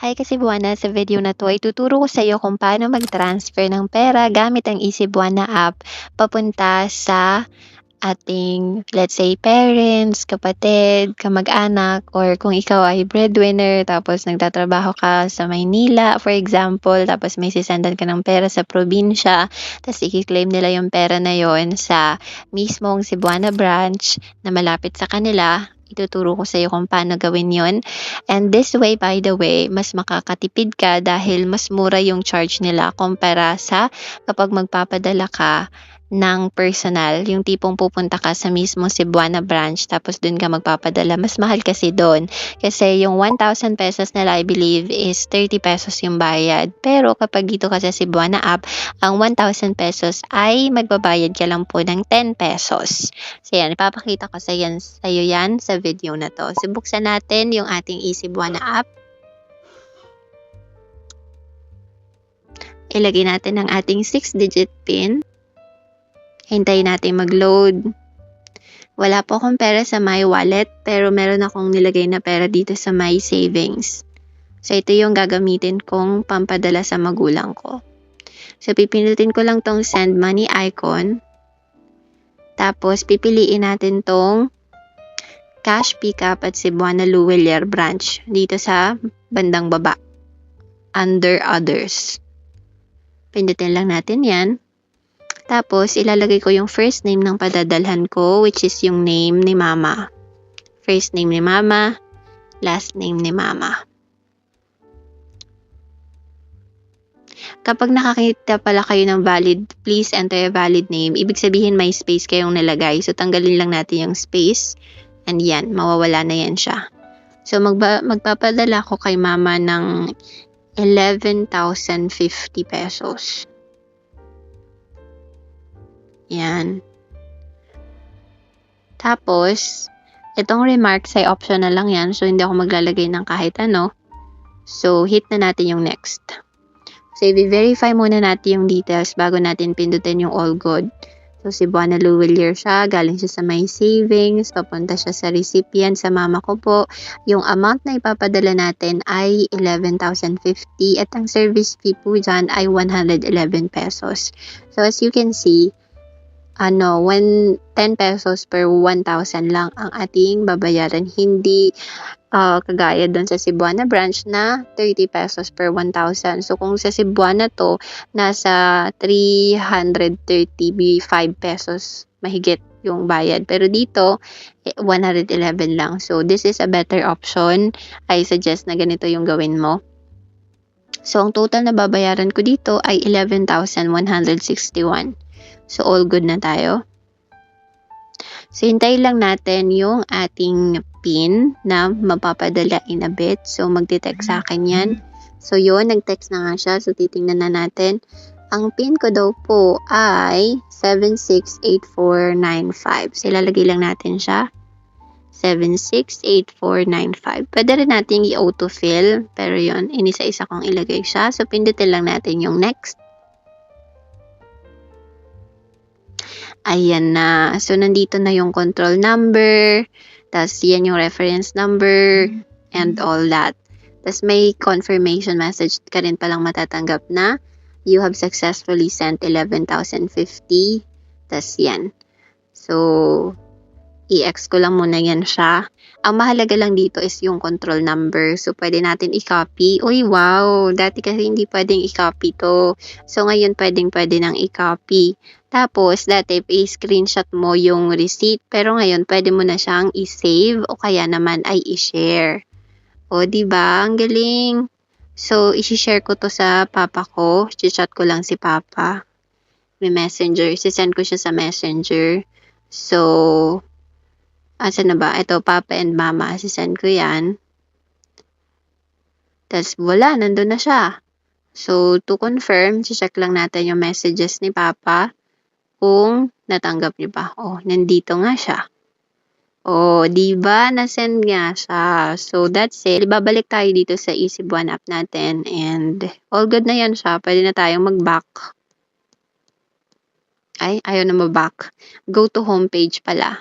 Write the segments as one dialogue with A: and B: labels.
A: Hi Kasibuana, sa video na 'to ay tuturo ko sa iyo kung paano mag-transfer ng pera gamit ang Easybuana app papunta sa ating let's say parents, kapatid, kamag-anak or kung ikaw ay breadwinner tapos nagtatrabaho ka sa Maynila for example tapos may sesendan ka ng pera sa probinsya tapos iki-claim nila yung pera na yon sa mismong Cebuana branch na malapit sa kanila ituturo ko sa iyo kung paano gawin yon. And this way, by the way, mas makakatipid ka dahil mas mura yung charge nila kumpara sa kapag magpapadala ka ng personal, yung tipong pupunta ka sa mismo Cebuana branch tapos dun ka magpapadala. Mas mahal kasi doon. Kasi yung 1,000 pesos nila, I believe, is 30 pesos yung bayad. Pero kapag dito ka sa Cebuana app, ang 1,000 pesos ay magbabayad ka lang po ng 10 pesos. So yan, ipapakita ko sa, yan, sa iyo yan sa video na to. So buksan natin yung ating eCebuana app. Ilagay natin ang ating 6-digit PIN. Hintayin natin mag-load. Wala po akong pera sa My Wallet, pero meron akong nilagay na pera dito sa My Savings. So, ito yung gagamitin kong pampadala sa magulang ko. So, pipindutin ko lang tong send money icon. Tapos, pipiliin natin tong cash pickup at Cebuana Luwelier branch dito sa bandang baba. Under others. Pindutin lang natin yan. Tapos, ilalagay ko yung first name ng padadalhan ko, which is yung name ni mama. First name ni mama, last name ni mama. Kapag nakakita pala kayo ng valid, please enter a valid name. Ibig sabihin may space kayong nilagay. So, tanggalin lang natin yung space. And yan, mawawala na yan siya. So, magba- magpapadala ko kay mama ng 11,050 pesos. Yan. Tapos, itong remarks ay optional lang yan. So, hindi ako maglalagay ng kahit ano. So, hit na natin yung next. So, i-verify muna natin yung details bago natin pindutin yung all good. So, si Buana Luwilier siya. Galing siya sa my savings. Papunta siya sa recipient sa mama ko po. Yung amount na ipapadala natin ay 11,050 at ang service fee po dyan ay 111 pesos. So, as you can see, ano, when 10 pesos per 1,000 lang ang ating babayaran. Hindi uh, kagaya doon sa Cebuana branch na 30 pesos per 1,000. So, kung sa Cebuana to, nasa 335 pesos mahigit yung bayad. Pero dito, 111 eh, lang. So, this is a better option. I suggest na ganito yung gawin mo. So, ang total na babayaran ko dito ay 11,161. So, all good na tayo. So, hintay lang natin yung ating pin na mapapadala in a bit. So, magte-text sa akin yan. So, yun, nag-text na nga siya. So, titingnan na natin. Ang pin ko daw po ay 768495. So, ilalagay lang natin siya. 768495. Pwede rin natin i-autofill. Pero yun, inisa-isa kong ilagay siya. So, pindutin lang natin yung next. Ayan na. So, nandito na yung control number. Tapos, yan yung reference number. And all that. Tapos, may confirmation message ka rin palang matatanggap na you have successfully sent 11,050. Tapos, yan. So, i-ex ko lang muna yan siya. Ang mahalaga lang dito is yung control number. So, pwede natin i-copy. Uy, wow! Dati kasi hindi pwedeng i-copy to. So, ngayon pwedeng pwede nang i-copy. Tapos, dati i-screenshot mo yung receipt, pero ngayon pwede mo na siyang i-save o kaya naman ay i-share. O, ba? Ang galing. So, i-share ko to sa papa ko. I-chat ko lang si papa. May messenger. I-send ko siya sa messenger. So, asa na ba? Ito, papa and mama. I-send ko yan. Tapos, wala. Nandun na siya. So, to confirm, check lang natin yung messages ni papa kung natanggap niyo ba. Oh, nandito nga siya. Oh, di ba? Na-send nga siya. So, that's it. Ibabalik tayo dito sa Easy One app natin. And, all good na yan siya. Pwede na tayong mag-back. Ay, ayaw na ma-back. Go to homepage pala.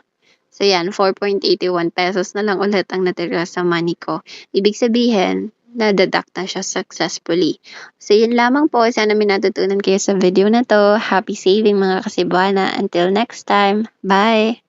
A: So, yan. 4.81 pesos na lang ulit ang natira sa money ko. Ibig sabihin, nadadak na siya successfully. So, yun lamang po. Sana may natutunan kayo sa video na to. Happy saving mga kasibuana. Until next time. Bye!